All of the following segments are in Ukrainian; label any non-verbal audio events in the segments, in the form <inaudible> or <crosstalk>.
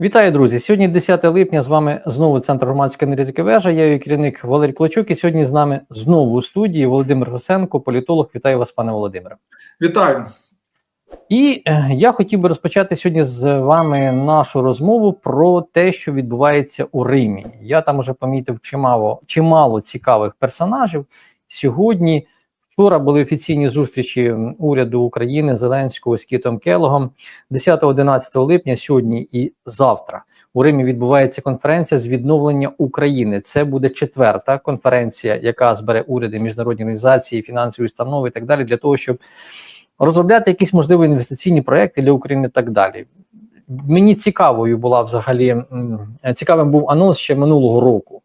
Вітаю, друзі! Сьогодні 10 липня. З вами знову центр громадської аналітики вежа. Я її керівник Валерій Клочук. І сьогодні з нами знову у студії Володимир Гусенко, політолог. Вітаю вас, пане Володимире. Вітаю. І е, я хотів би розпочати сьогодні з вами нашу розмову про те, що відбувається у Римі. Я там вже помітив чимало, чимало цікавих персонажів. Сьогодні, вчора були офіційні зустрічі уряду України Зеленського з Кітом Келогом 10-11 липня, сьогодні і завтра. У Римі відбувається конференція з відновлення України. Це буде четверта конференція, яка збере уряди, міжнародні організації, фінансові установи і так далі, для того, щоб розробляти якісь можливі інвестиційні проекти для України і так далі. Мені цікавою була взагалі цікавим був анонс ще минулого року,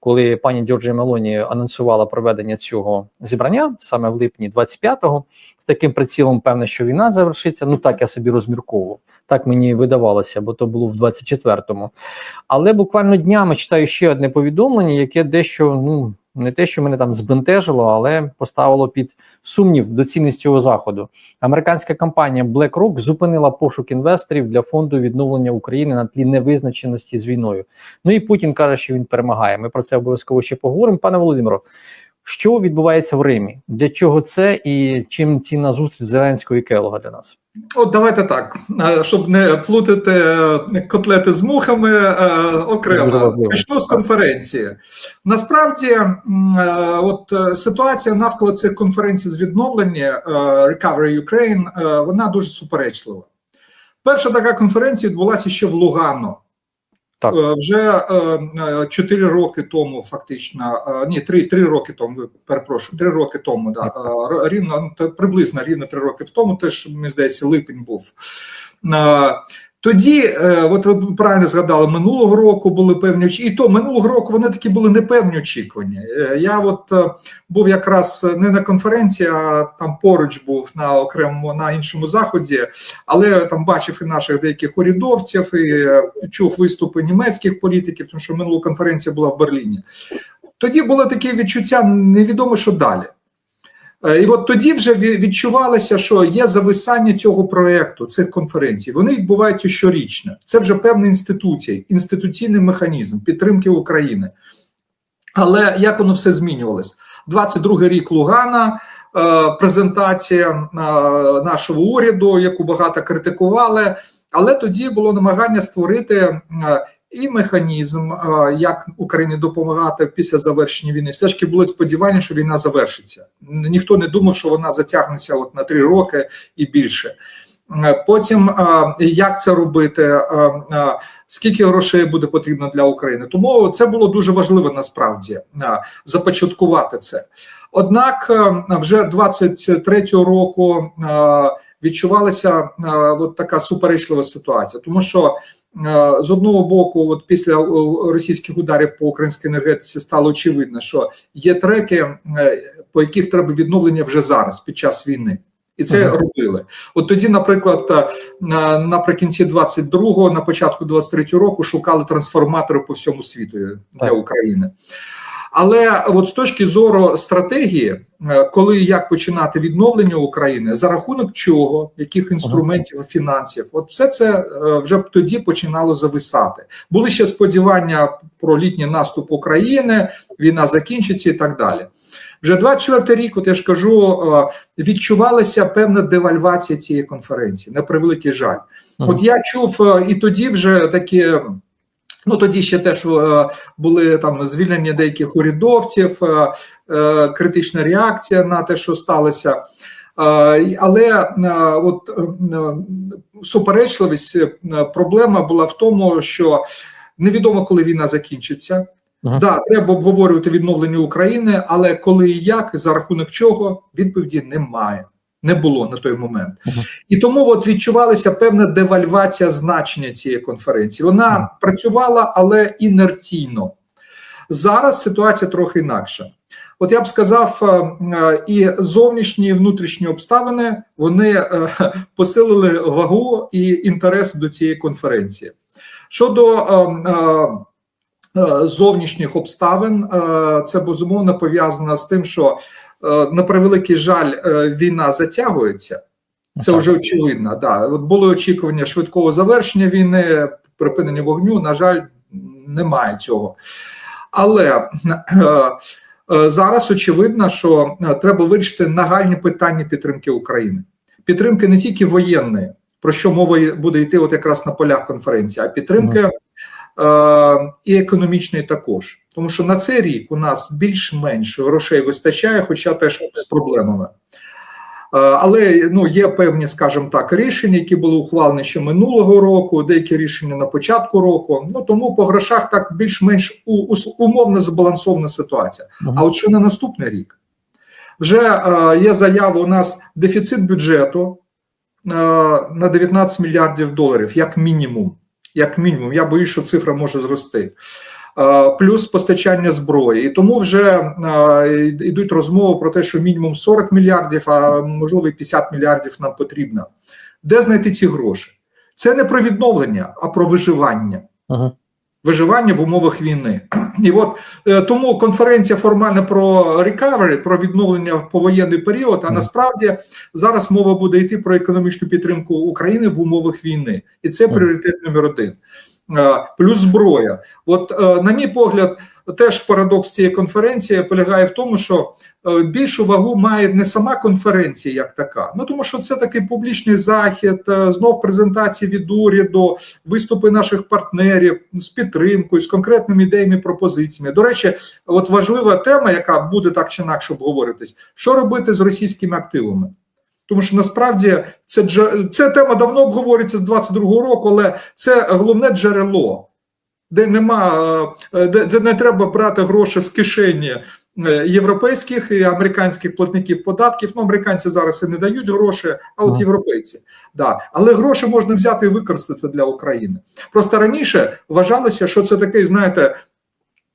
коли пані Джорджія Мелоні анонсувала проведення цього зібрання саме в липні 25-го, з таким прицілом, певне, що війна завершиться. Ну так я собі розмірковував. Так мені видавалося, бо то було в 24-му. Але буквально днями читаю ще одне повідомлення, яке дещо ну не те, що мене там збентежило, але поставило під сумнів доцільність цього заходу. Американська компанія BlackRock зупинила пошук інвесторів для фонду відновлення України на тлі невизначеності з війною. Ну і Путін каже, що він перемагає. Ми про це обов'язково ще поговоримо. Пане Володимиро, що відбувається в Римі? Для чого це і чим цінна зустріч Зеленського і Келога для нас? От давайте так, щоб не плутати котлети з мухами е, окремо. Почну з конференції. Насправді, от ситуація навколо цих конференцій з відновлення Recovery Ukraine, вона дуже суперечлива. Перша така конференція відбулася ще в Лугано. Так. Вже чотири роки тому, фактично, ні, три три роки тому, перепрошую, три роки тому, да, рівно приблизно рівно три роки тому, теж мені здається, липень був. Тоді, е, от ви правильно згадали, минулого року були певні і то минулого року вони такі були непевні очікування. Е, я от е, був якраз не на конференції, а там поруч був на окремому на іншому заході, але там бачив і наших деяких урядовців, і чув виступи німецьких політиків, тому що минула конференція була в Берліні. Тоді було таке відчуття, невідомо, що далі. Е, і от тоді вже відчувалося, що є зависання цього проєкту, цих конференцій. Вони відбуваються щорічно. Це вже певна інституція, інституційний механізм підтримки України. Але як воно все змінювалось? 22-й рік Лугана, е, презентація е, нашого уряду, яку багато критикували. Але тоді було намагання створити і механізм, як Україні допомагати після завершення війни, все ж таки були сподівання, що війна завершиться. Ніхто не думав, що вона затягнеться от на три роки і більше. Потім як це робити, скільки грошей буде потрібно для України? Тому це було дуже важливо насправді започаткувати це. Однак, вже 23-го року відчувалася от така суперечлива ситуація, тому що Е, з одного боку, от після російських ударів по українській енергетиці стало очевидно, що є треки, е, по яких треба відновлення вже зараз, під час війни. І це ага. робили. От тоді, наприклад, е, наприкінці 22-го, на початку 23-го року шукали трансформатори по всьому світу для України. Але от з точки зору стратегії, е, коли і як починати відновлення України, за рахунок чого, яких інструментів фінансів, от все це е, вже тоді починало зависати. Були ще сподівання про літній наступ України, війна закінчиться і так далі. Вже 24 рік, от я ж кажу, е, відчувалася певна девальвація цієї конференції. На превеликий жаль. От я чув і тоді вже такі. Ну тоді ще теж е, були там звільнення деяких урядовців, е, е, критична реакція на те, що сталося. Але от суперечливість проблема була в тому, що невідомо, коли війна закінчиться. Ага. Да, треба обговорювати відновлення України, але коли і як, за рахунок чого, відповіді немає не було на той момент, і тому от відчувалася певна девальвація значення цієї конференції. Вона працювала, але інерційно. Зараз ситуація трохи інакша. От я б сказав, е, е, і зовнішні і внутрішні обставини вони е, <laughs> посилили вагу і інтерес до цієї конференції. Щодо зовнішніх обставин, це безумовно пов'язано з тим, що Е, на превеликий жаль, е, війна затягується. Це вже очевидно. Да. От були очікування швидкого завершення війни, припинення вогню, на жаль, немає цього. Але зараз очевидно, що треба вирішити нагальні питання підтримки України, підтримки не тільки воєнної, про що мова буде йти, от якраз на полях конференції, а підтримки е, і економічної також. Тому що на цей рік у нас більш-менш грошей вистачає, хоча теж з проблемами. Е, але ну, є певні, скажімо так, рішення, які були ухвалені ще минулого року, деякі рішення на початку року. Ну тому по грошах так більш-менш умовно збалансована ситуація. А от що на наступний рік вже е, є заява: у нас дефіцит бюджету. Е, на 19 мільярдів доларів, як мінімум. Як мінімум, я боюсь, що цифра може зрости. Плюс постачання зброї, і тому вже йдуть розмови про те, що мінімум 40 мільярдів, а можливо і 50 мільярдів нам потрібно. Де знайти ці гроші? Це не про відновлення, а про виживання. Ага виживання в умовах війни. І от е, тому конференція формально про recovery, про відновлення в повоєнний період. А насправді зараз мова буде йти про економічну підтримку України в умовах війни, і це пріоритет номер один. Е, плюс зброя. От, е, на мій погляд, теж парадокс цієї конференції полягає в тому, що е, більшу вагу має не сама конференція, як така. Ну тому що це такий публічний захід, знов презентації від уряду, виступи наших партнерів з підтримкою, з конкретними ідеями, пропозиціями. До речі, от важлива тема, яка буде так чи інакше обговоритись, що робити з російськими активами. Тому що насправді це ця тема давно обговорюється з 22-го року, але це головне джерело, де нема, е, де, де не треба брати гроші з кишені е, європейських і американських платників податків. Ну, американці зараз і не дають гроші, а от європейці. Да. Але гроші можна взяти і використати для України. Просто раніше вважалося, що це такий, знаєте,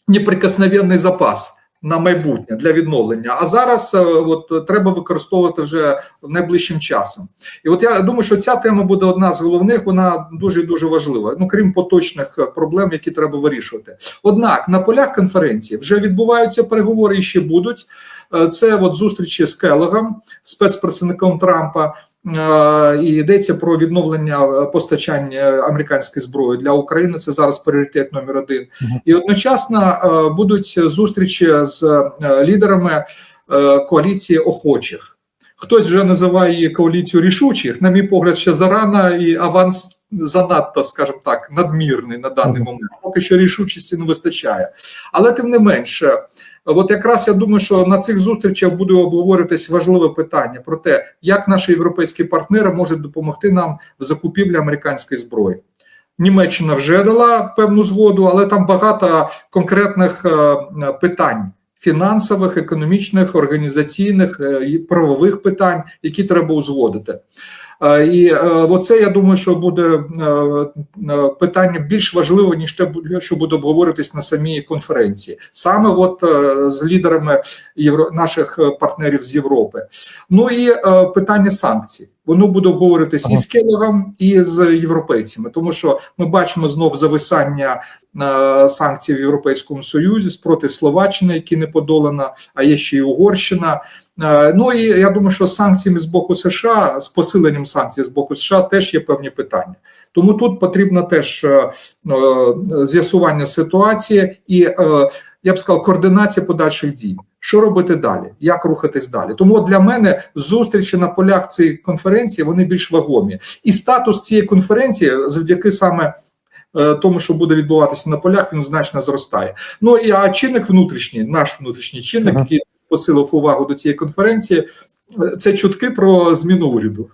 неприкосновенний запас на майбутнє для відновлення. А зараз е, от треба використовувати вже найближчим часом. І от я думаю, що ця тема буде одна з головних. Вона дуже дуже важлива. Ну крім поточних е, проблем, які треба вирішувати. Однак на полях конференції вже відбуваються переговори і ще будуть. Е, це от зустрічі з Келлогом, спецпредставником Трампа. І йдеться про відновлення е, постачання американської зброї для України. Це зараз пріоритет номер один. І одночасно е, будуть зустрічі з е, лідерами коаліції охочих. Хтось вже називає її коаліцію рішучих. На мій погляд, ще зарано і аванс занадто, скажімо так, надмірний на даний момент. Поки що рішучості не вистачає, але тим не менше. От якраз я думаю, що на цих зустрічах буде обговорюватись важливе питання про те, як наші європейські партнери можуть допомогти нам в закупівлі американської зброї. Німеччина вже дала певну згоду, але там багато конкретних е, питань. Фінансових, економічних, організаційних е, і правових питань, які треба узгодити. Е, і е, оце я думаю, що буде е, питання більш важливе ніж те, що буде обговорюватись на самій конференції, саме от з лідерами наших партнерів з Європи. Ну і питання санкцій. Воно буде обговорюватись ага. і з Келогом, і з європейцями, тому що ми бачимо знов зависання е, санкцій в Європейському Союзі спроти Словаччини, які не подолана, а є ще й Угорщина. Е, ну і я думаю, що з санкціями з боку США, з посиленням санкцій з боку США, теж є певні питання. Тому тут потрібно теж е, е з'ясування ситуації і е, я б сказав, координація подальших дій. Що робити далі? Як рухатись далі? Тому для мене зустрічі на полях цієї конференції вони більш вагомі, і статус цієї конференції завдяки саме. Тому, що буде відбуватися на полях, він значно зростає. Ну і а чинник внутрішній, наш внутрішній чинник, який посилив увагу до цієї конференції, е, це чутки про зміну уряду.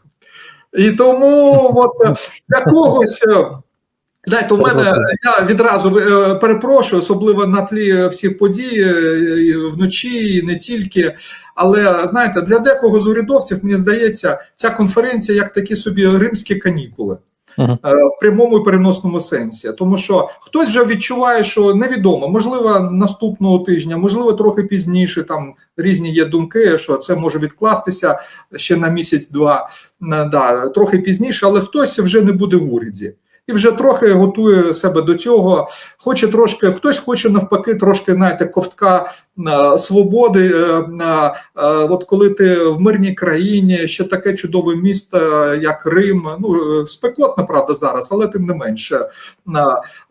І тому от для когось Знаєте, у мене я відразу е, перепрошую, особливо на тлі всіх подій е, вночі, і не тільки. Але знаєте, для декого з урядовців мені здається, ця конференція як такі собі римські канікули. Uh В прямому і переносному сенсі, тому що хтось вже відчуває, що невідомо, можливо, наступного тижня, можливо, трохи пізніше. Там різні є думки, що це може відкластися ще на місяць-два, да, трохи пізніше, але хтось вже не буде в уряді. І вже трохи готує себе до цього. Хоче трошки, хтось хоче навпаки, трошки знаєте, ковтка е, свободи. е, е, е, От коли ти в мирній країні, ще таке чудове місто, як Рим. Ну е, спекотно, правда, зараз, але тим не менше.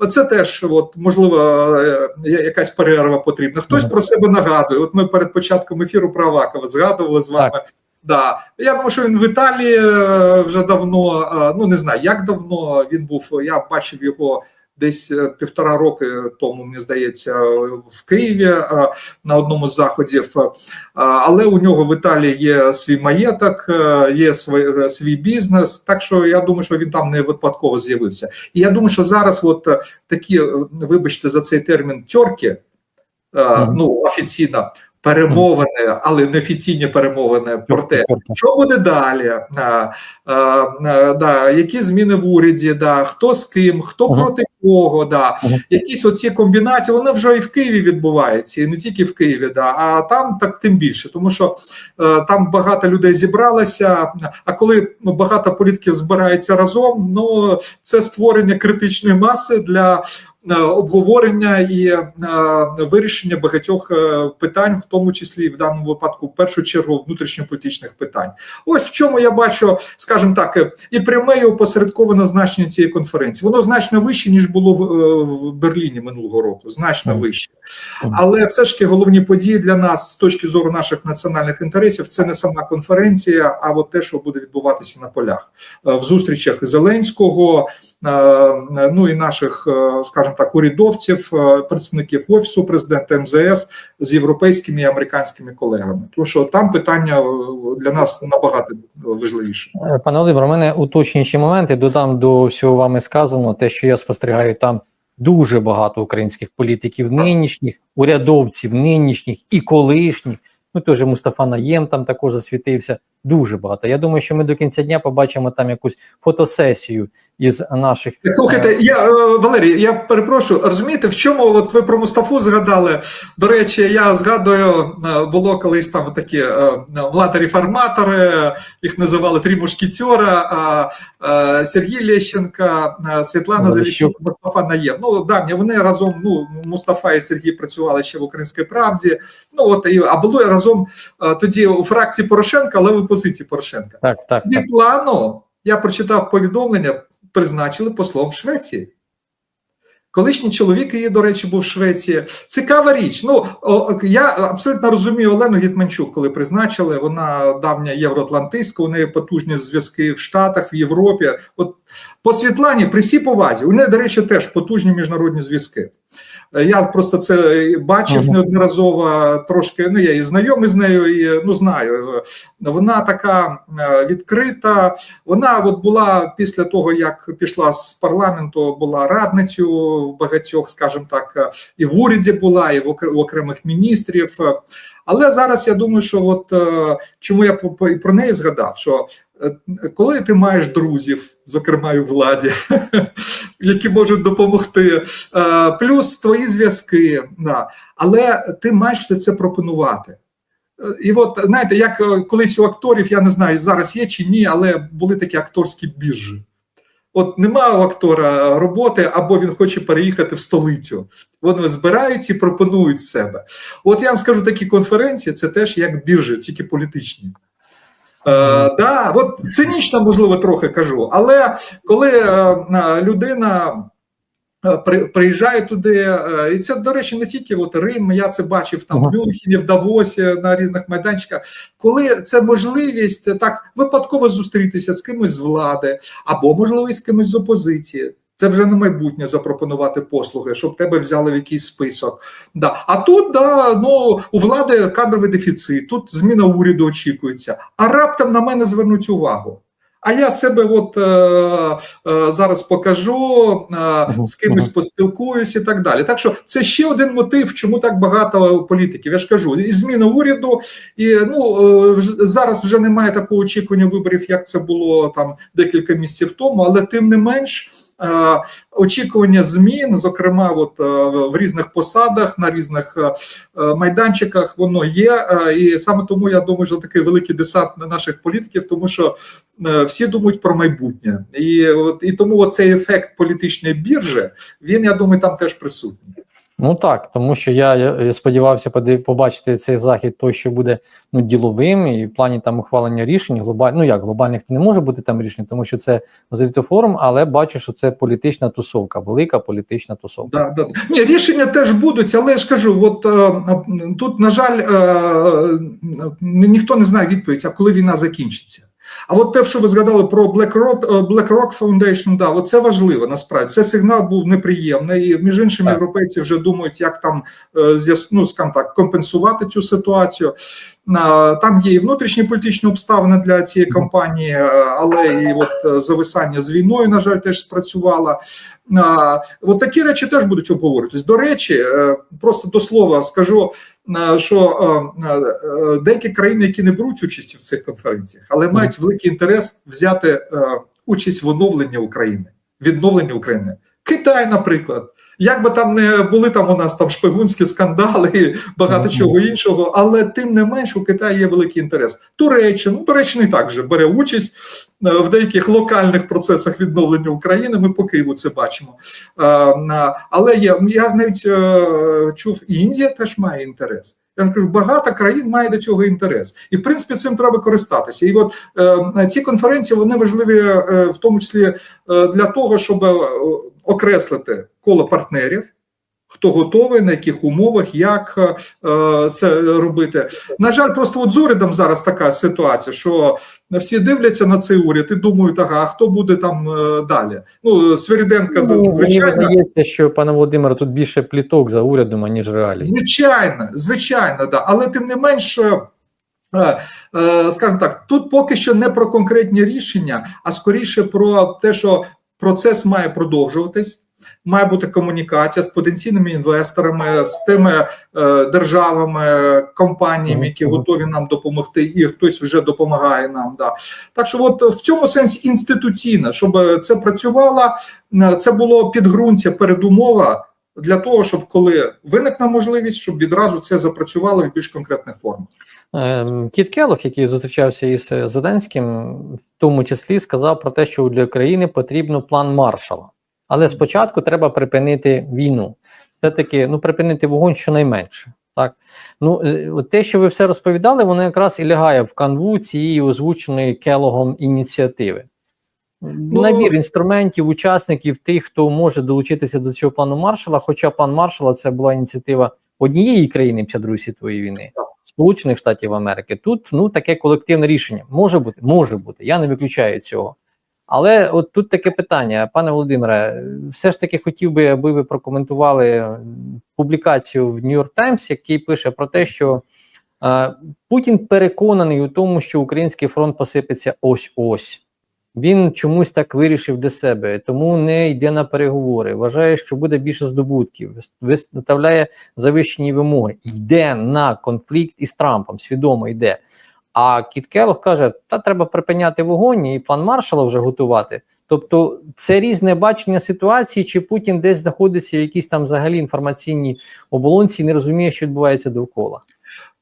Е, Це теж, от можливо, е, якась перерва потрібна. Хтось про себе нагадує. От ми перед початком ефіру про Авакова згадували з вами. Да. Я думаю, що він в Італії е, вже давно, е, ну не знаю, як давно він був. Я бачив його десь е, півтора роки тому, мені здається, в Києві на одному з заходів. Але у нього в Італії є свій маєток, є свій, свій бізнес. Так що я думаю, що він там не випадково з'явився. І я думаю, що зараз, от такі, вибачте за цей термін, тьорки, ну офіційно. Перемовини, але неофіційні перемовини про те, що буде далі? А, а, а, да, які зміни в уряді? Да, хто з ким, хто проти кого? Да, якісь оці комбінації, вони вже і в Києві відбуваються, і не тільки в Києві, да, а там так тим більше, тому що е, там багато людей зібралося. А коли ну, багато політиків збирається разом, ну це створення критичної маси для. Е, Обговорення і е, вирішення багатьох е, питань, в тому числі і в даному випадку, в першу чергу, внутрішньополітичних питань. Ось в чому я бачу, скажімо так, і пряме і опосередковане значення цієї конференції. Воно значно вище ніж було в, в Берліні минулого року. Значно вище, але все ж таки головні події для нас з точки зору наших національних інтересів це не сама конференція, а от те, що буде відбуватися на полях в зустрічах Зеленського, ну і наших, скажімо так, урядовців, е, представників офісу президента МЗС з європейськими і американськими колегами. Тому що там питання е, для нас набагато важливіше. Е, Пане Володимире, у мене уточнюючі моменти. Додам до всього вами сказано, те, що я спостерігаю там дуже багато українських політиків нинішніх, урядовців нинішніх і колишніх. Ну, теж Мустафа Наєм там також засвітився. Дуже багато. Я думаю, що ми до кінця дня побачимо там якусь фотосесію із наших Слухайте, я е, Валерій, я перепрошую, розумієте, в чому от ви про Мустафу згадали? До речі, я згадую, е, було колись там такі е, влади-реформатори, їх називали три мушкетера, е, е, Сергій Лещенка, е, Світлана Заліщук. Мустафа Наєм. Ну давні вони разом. Ну Мустафа і Сергій працювали ще в Українській правді. Ну от і а було разом е, тоді у фракції Порошенка, але в опозиції Порошенка. так, так, так. Я прочитав повідомлення, призначили послом в Швеції. Колишній чоловік її, до речі, був в Швеції. Цікава річ. Ну о, я абсолютно розумію Олену Гітманчук, коли призначили. Вона давня євроатлантистка, у неї потужні зв'язки в Штатах, в Європі. От по Світлані, при всій повазі, у неї, до речі, теж потужні міжнародні зв'язки. Е, Я просто це бачив Мгм. неодноразово трошки. Ну я і знайомий з нею, і ну знаю. Вона така е, відкрита. Вона от була після того, як пішла з парламенту, була радницею в багатьох, скажімо так, е, і в уряді була, і в окремих міністрів. Е, Але зараз я думаю, що от е, чому я про неї згадав, що е, коли ти маєш друзів, зокрема і у владі, <laughs> які можуть допомогти, е, плюс твої зв'язки, да, але ти маєш все це пропонувати. Е, І от знаєте, як е, колись у акторів, я не знаю, зараз є чи ні, але були такі акторські біржі. От нема у актора роботи, або він хоче переїхати в столицю. Вони збирають і пропонують себе. От я вам скажу, такі конференції це теж як біржі, тільки політичні. Е, да, от цинічно, можливо, трохи кажу, але коли е, людина е, при- приїжджає туди, е, і це, до речі, не тільки от Рим, я це бачив там в. Мюнхені, в Давосі на різних майданчиках, коли це можливість так випадково зустрітися з кимось з влади, або можливо з кимось з опозиції. Це вже на майбутнє запропонувати послуги, щоб тебе взяли в якийсь список. Да. А тут да, ну, у влади кадровий дефіцит, тут зміна уряду очікується, а раптом на мене звернуть увагу. А я себе от е, е, зараз покажу, е, з кимось поспілкуюсь і так далі. Так що це ще один мотив, чому так багато політиків. Я ж кажу, і зміна уряду, і ну е, зараз вже немає такого очікування виборів, як це було там декілька місяців тому, але тим не менш. Е, очікування змін, зокрема, от е, в різних посадах, на різних е, майданчиках, воно є. І саме тому я думаю, що такий великий десант на наших політиків, тому що всі думають про майбутнє, і от і тому цей ефект політичної біржі, він я думаю, там теж присутній. Ну так, тому що я, я сподівався побачити цей захід, той, що буде ну, діловим, і в плані там ухвалення рішень, глобаль... ну як глобальних не може бути там рішень, тому що це форум, але бачу, що це політична тусовка, велика політична тусовка. Да, да. Ні, рішення теж будуть, але я ж кажу, от е, тут, на жаль, е, ні- ніхто не знає відповідь, а коли війна закінчиться. А от те, що ви згадали про BlackRock, е, BlackRock Foundation, да, от це важливо насправді. Це сигнал був неприємний. І між іншим, Так. європейці вже думають, як там е, ну, скажімо так, компенсувати цю ситуацію. Там є і внутрішні політичні обставини для цієї кампанії, е, але і от е, зависання з війною, на жаль, теж спрацювала. От такі речі теж будуть обговорюватись. До речі, е, просто до слова скажу, що деякі країни, які не беруть участі в цих конференціях, але мають великий інтерес взяти участь в оновленні України, відновленні України. Китай, наприклад. Як би там не були там у нас там шпигунські скандали, і багато чого іншого, але тим не менш у Китаї є великий інтерес. Туреччина, ну Туреччина і так же бере участь е, в деяких локальних процесах відновлення України. Ми по Києву це бачимо. Е, Але є я навіть е, чув, і Індія теж має інтерес. Я кажу, багато країн має до цього інтерес, і в принципі цим треба користатися. І от е, ці конференції вони важливі е, в тому числі е, для того, щоб окреслити коло партнерів. Хто готовий, на яких умовах, як е, це робити? На жаль, просто от з урядом зараз така ситуація, що всі дивляться на цей уряд і думають, ага, а хто буде там е, далі? Ну, Свириденка, Ну, мені здається, що пане Володимире, тут більше пліток за урядом, аніж реалій. Звичайно, звичайно, да. Але тим не менш, е, е, скажімо так, тут поки що не про конкретні рішення, а скоріше про те, що процес має продовжуватись. Має бути комунікація з потенційними інвесторами, з тими е, державами, компаніями, які готові нам допомогти, і хтось вже допомагає нам. Да. Так що, от в цьому сенсі інституційно, щоб це працювало, е, це було підґрунтя, передумова для того, щоб коли виникне можливість, щоб відразу це запрацювало в більш конкретних формах. Ем, Кіт Келлог, який зустрічався із Зеленським, в тому числі сказав про те, що для країни потрібен план маршала. Але спочатку треба припинити війну. Все-таки ну, припинити вогонь щонайменше. Так? Ну, е, те, що ви все розповідали, воно якраз і лягає в канву цієї озвученої Келогом ініціативи. Набір інструментів, учасників, тих, хто може долучитися до цього плану маршала. Хоча план маршала це була ініціатива однієї країни після Другої світової війни, Сполучених Штатів Америки. Тут ну таке колективне рішення може бути, може бути. Я не виключаю цього. Але от тут таке питання, пане Володимире, все ж таки хотів би, аби ви прокоментували публікацію в York Times, який пише про те, що е, Путін переконаний у тому, що український фронт посипеться ось ось. Він чомусь так вирішив для себе, тому не йде на переговори. Вважає, що буде більше здобутків, виставляє завищені вимоги, йде на конфлікт із Трампом, свідомо йде. А Кіт Келлог каже: та треба припиняти вогонь і план маршала вже готувати. Тобто, це різне бачення ситуації, чи Путін десь знаходиться в якійсь там взагалі інформаційній оболонці і не розуміє, що відбувається довкола.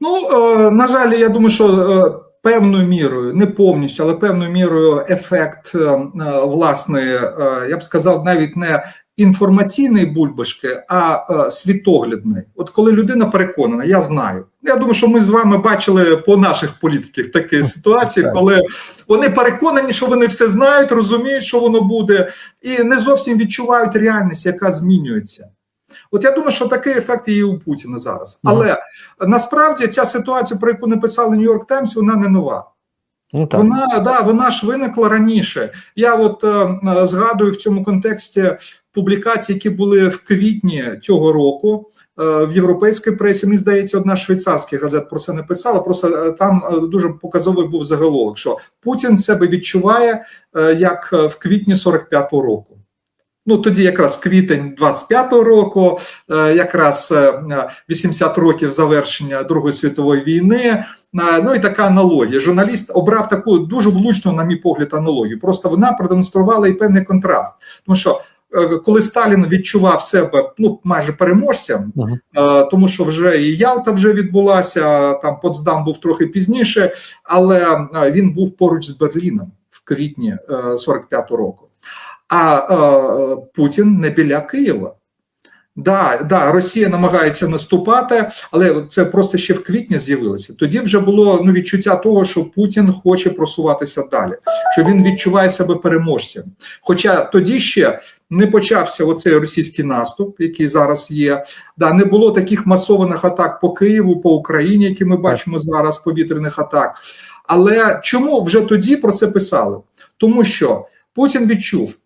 Ну е, на жаль, я думаю, що е, певною мірою, не повністю, але певною мірою ефект е, е, власне, е, я б сказав, навіть не інформаційної бульбашки, а світоглядної. От коли людина переконана, я знаю. Я думаю, що ми з вами бачили по наших політиках такі ситуації, коли вони переконані, що вони все знають, розуміють, що воно буде, і не зовсім відчувають реальність, яка змінюється. От я думаю, що такий ефект є у Путіна зараз. Мгм. Але насправді ця ситуація, про яку написали Нью-Йорк Таймс, вона не нова. Ну так. Вона да, вона ж виникла раніше. Я от е, згадую в цьому контексті публікації, які були в квітні цього року е, в європейській пресі. Мені здається, одна з швейцарських газет про це не писала. Просто е, там е, дуже показовий був заголовок, що Путін себе відчуває е, як е, в квітні 45-го року. Ну тоді якраз квітень 25-го року, е, якраз е, е, 80 років завершення Другої світової війни. Е, Ну і така аналогія. Журналіст обрав таку дуже влучну, на мій погляд, аналогію. Просто вона продемонструвала і певний контраст. Тому що коли Сталін відчував себе ну майже переможцем, Мгм. Е, тому що вже і Ялта вже відбулася, там Потсдам був трохи пізніше, але він був поруч з Берліном в квітні е, 45-го року. А е, Путін не біля Києва. Да, да, Росія намагається наступати, але це просто ще в квітні з'явилося. Тоді вже було ну відчуття того, що Путін хоче просуватися далі, що він відчуває себе переможцем. Хоча тоді ще не почався оцей російський наступ, який зараз є. Да, не було таких масованих атак по Києву, по Україні, які ми бачимо зараз, повітряних атак. Але чому вже тоді про це писали? Тому що Путін відчув.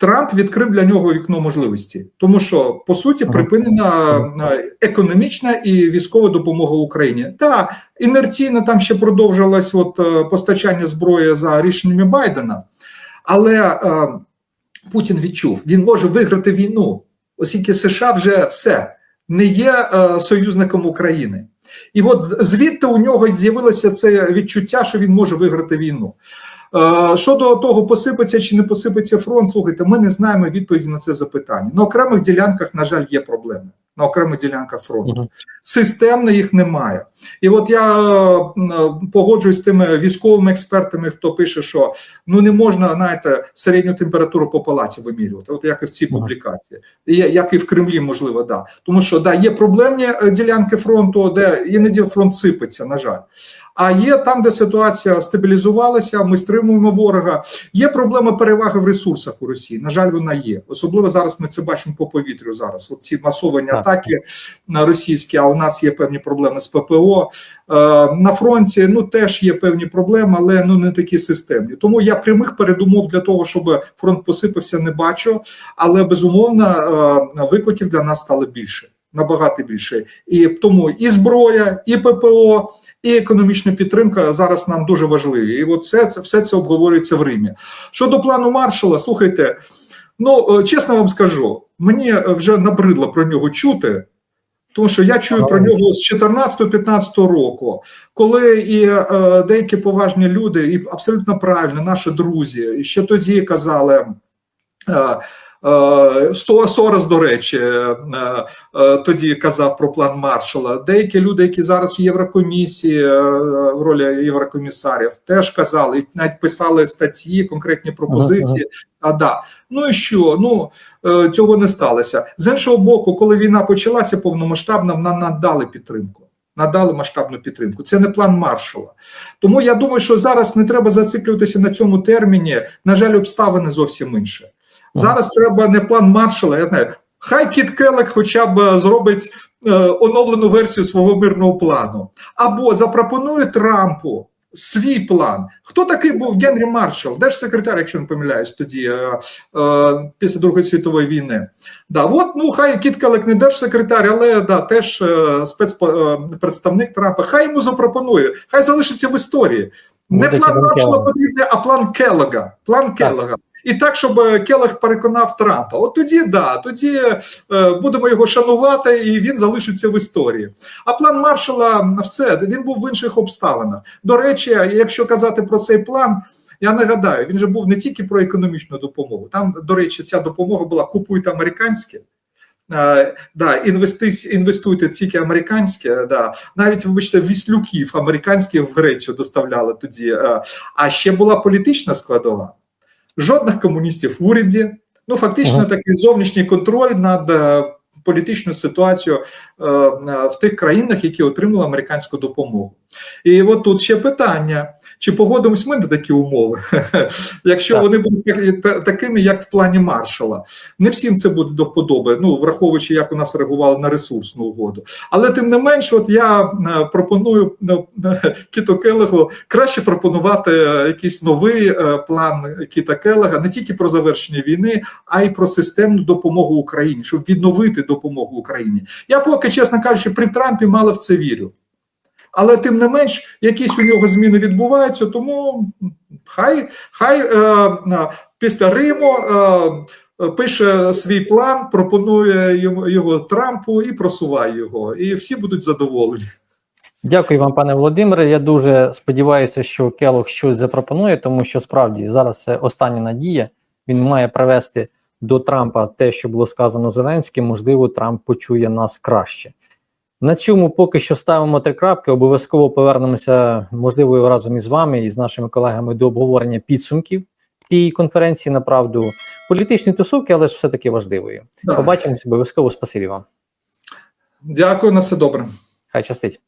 Трамп відкрив для нього вікно можливості, тому що по суті припинена е, економічна і військова допомога Україні. Та інерційно там ще продовжилось от е, постачання зброї за рішеннями Байдена, але е, Путін відчув, він може виграти війну, оскільки США вже все не є е, союзником України. І от звідти у нього з'явилося це відчуття, що він може виграти війну. Е, Щодо того, посипеться чи не посипеться фронт, слухайте, ми не знаємо відповіді на це запитання. На окремих ділянках, на жаль, є проблеми. На окремих ділянках фронту. Системно їх немає. І от я е, погоджуюсь з тими військовими експертами, хто пише, що ну не можна, знаєте, середню температуру по палаці вимірювати, от як і в цій публікації, і як і в Кремлі, можливо, да. Тому що да, є проблемні е, ділянки фронту, де іноді фронт сипеться, на жаль. А є там, де ситуація стабілізувалася, ми стримуємо ворога. Є проблема переваги в ресурсах у Росії. На жаль, вона є. Особливо зараз ми це бачимо по повітрю. Зараз от ці масовані. Атаки на російські. А у нас є певні проблеми з ППО. Е, на фронті ну теж є певні проблеми, але ну не такі системні. Тому я прямих передумов для того, щоб фронт посипався, не бачу. Але безумовно е, викликів для нас стало більше. Набагато більше, і тому і зброя, і ППО, і економічна підтримка зараз нам дуже важливі. І от все це все це обговорюється в Римі. Щодо плану маршала, слухайте, ну е, чесно вам скажу, мені вже набридло про нього чути. Тому що я чую про нього з 14-15 року, коли і е, деякі поважні люди, і абсолютно правильно, наші друзі, і ще тоді казали. Е, е, Сорос, до речі, е, е, тоді казав про план маршала. Деякі люди, які зараз в Єврокомісії е, в ролі єврокомісарів, теж казали і навіть писали статті, конкретні пропозиції. А да, ну і що? Ну е, цього не сталося. З іншого боку, коли війна почалася повномасштабно, нам надали підтримку. Надали масштабну підтримку. Це не план маршала. Тому я думаю, що зараз не треба зациклюватися на цьому терміні. На жаль, обставини зовсім інші. Зараз треба не план маршала. Я знаю, хай Кіт Келек хоча б зробить е, оновлену версію свого мирного плану, або запропонує Трампу свій план. Хто такий був Генрі Маршал, держсекретар, якщо не помиляюсь, тоді е, е, після Другої світової війни. Да, от ну хай Кіт Келек не держсекретар, але да, теж е, спецпредставник Трампа. Хай йому запропонує, хай залишиться в історії. Не план Маршала потрібний, а план Келлога. План Келлога. І так, щоб е, Келег переконав Трампа. От тоді да, тоді е, будемо його шанувати, і він залишиться в історії. А план маршала все він був в інших обставинах. До речі, якщо казати про цей план. Я нагадаю, він же був не тільки про економічну допомогу. Там, до речі, ця допомога була купуйте американське. Е, да, інвести, інвестуйте тільки американське, да. навіть вибачте, віслюків американських в Грецію доставляли тоді. Е, а ще була політична складова. Жодних комуністів в уряді. Ну, фактично, такий зовнішній контроль над е, політичною ситуацією в тих країнах, які отримали американську допомогу. І от тут ще питання: чи погодимось ми на такі умови, <laughs> якщо Так. вони будуть такими, як в плані маршала? Не всім це буде до вподоби, ну враховуючи, як у нас реагували на ресурсну угоду. Але тим не менш, от я е, пропоную ну, <laughs> Кіту Келегу краще пропонувати е, якийсь новий е, план Кіта Келега не тільки про завершення війни, а й про системну допомогу Україні, щоб відновити допомогу Україні. Я поки, чесно кажучи, при Трампі мало в це вірю. Але тим не менш, якісь у нього зміни відбуваються, тому хай хай е, е, після Риму е, пише свій план, пропонує його Трампу і просуває його. І всі будуть задоволені. Дякую вам, пане Володимире. Я дуже сподіваюся, що Келох щось запропонує, тому що справді зараз це остання надія. Він має привести до Трампа те, що було сказано Зеленським. Можливо, Трамп почує нас краще. На цьому поки що ставимо три крапки. Обов'язково повернемося, можливо, разом із вами і з нашими колегами до обговорення підсумків цієї конференції. Направду політичні тусовки, але ж все таки важливої. Побачимося обов'язково. Спасибі вам. Дякую на все добре. Хай щастить.